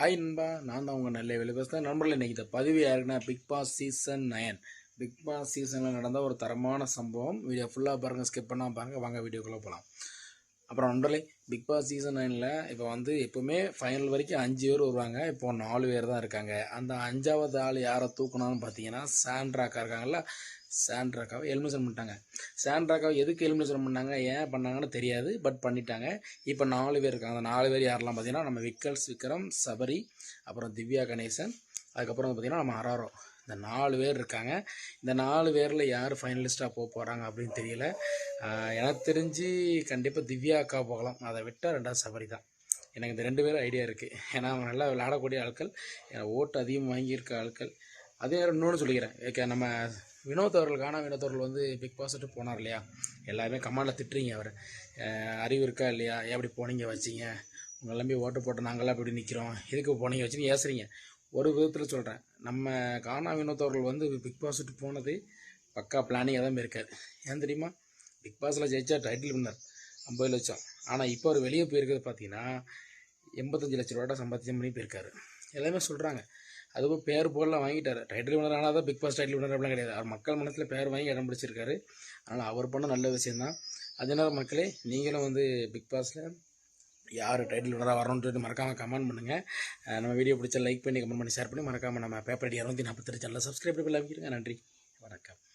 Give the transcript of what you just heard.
Hi நண்பா. நான் தான் உங்கள் நல்ல வேலை பேசுகிறேன் நண்பர்கள் இன்றைக்கி இந்த பதிவு யாருக்குன்னா Bigg Boss season nine Bigg Boss சீசனில் நடந்த ஒரு தரமான சம்பவம். வீடியோ ஃபுல்லாக பாருங்கள் ஸ்கிப் பண்ணால் பாருங்கள் வாங்க வீடியோக்குள்ளே போகலாம் அப்புறம் நண்பர்களே பிக் பாஸ் சீசன் நைனில் இப்போ வந்து எப்போவுமே ஃபைனல் வரைக்கும் அஞ்சு பேர் வருவாங்க. இப்போ நாலு பேர் தான் இருக்காங்க. அந்த அஞ்சாவது ஆள் யாரை தூக்கணும்னு பார்த்தீங்கன்னா சாண்ட்ராக்கா இருக்காங்கல்ல? சாண்ட்ராக்காவை எலிமினேஷன் பண்ணிட்டாங்க. சாண்ட்ராக்காவை எதுக்கு எலிமினேஷன் பண்ணாங்க? ஏன் பண்ணாங்கன்னு தெரியாது பட் பண்ணிட்டாங்க. இப்போ நாலு பேர் இருக்காங்க. அந்த நாலு பேர் யாரெல்லாம் பார்த்தீங்கன்னா நம்ம விக்கல்ஸ் விக்ரம் சபரி அப்புறம் திவ்யா கணேசன். அதுக்கப்புறம் வந்து பார்த்தீங்கன்னா நம்ம ஹராரோ இந்த நாலு பேர் இருக்காங்க. இந்த நாலு பேரில் யார் ஃபைனலிஸ்ட்டாக போக போகிறாங்க அப்படின்னு தெரியல. எனக்கு தெரிஞ்சு கண்டிப்பாக திவ்யா அக்கா போகலாம். அதை விட்டால் ரெண்டாவது சபரி தான். எனக்கு இந்த ரெண்டு பேரும் ஐடியா இருக்குது ஏன்னா அவங்க நல்லா விளையாடக்கூடிய ஆட்கள். ஓட்டு அதிகம் வாங்கியிருக்க ஆட்கள். அதே நேரம் இன்னொன்று சொல்லிக்கிறேன். ஓகே நம்ம வினோத் அவர்கள் காணா வினோத் அவர்கள் வந்து பிக் பாஸ்ட்டு போனார் இல்லையா? எல்லாருமே கமாண்டில் திட்டுறீங்க அவர். அறிவு இருக்கா இல்லையா? ஏன் அப்படி போனீங்க வச்சிங்க? உங்கள் நம்பி ஓட்டு போட்டு நாங்களாம் இப்படி நிற்கிறோம் எதுக்கு போனீங்க வச்சுன்னு ஏசுறீங்க. ஒரு விதத்தில் சொல்கிறேன் நம்ம காணா வினோத் அவர்கள் வந்து பிக் பாஸ்கிட்ட போனது பக்கா பிளானிங்காக தான் இருக்கார் ஏன் தெரியுமா? பிக் பாஸில் ஜெயிச்சா டைட்டில் வின்னர் ஐம்பது லட்சம். ஆனால் இப்போ அவர் வெளியே போயிருக்கிறது பார்த்தீங்கன்னா எண்பத்தஞ்சு லட்ச ரூபாட்டா சம்பாத்தியம் பண்ணி போயிருக்காரு. எல்லாமே சொல்கிறாங்க அதுவும் பேர் புகழெலாம் வாங்கிட்டார். டைட்டில் வினர் ஆனால் தான் பிக் பாஸ் டைட்டில் வினர் அப்படிலாம் கிடையாது. அவர் மக்கள் மனசில் பேர் வாங்கி இடம் பிடிச்சிருக்காரு. அதனால் அவர் பண்ண நல்ல விஷயந்தான் அதனால மக்களே நீங்களும் வந்து பிக் பாஸில் யார் டைட்டில் வினராக வரணும்னு மறக்காமல் கமெண்ட் பண்ணுங்கள் நம்ம வீடியோ பிடிச்சா லைக் பண்ணி கமெண்ட் பண்ணி ஷேர் பண்ணி மறக்காமல் நம்ம பேப்பர் ஐடி இரநூத்தி நாற்பத்தெட்டு சேனலில் சப்ஸ்கிரைப் பண்ணி நன்றி. வணக்கம்.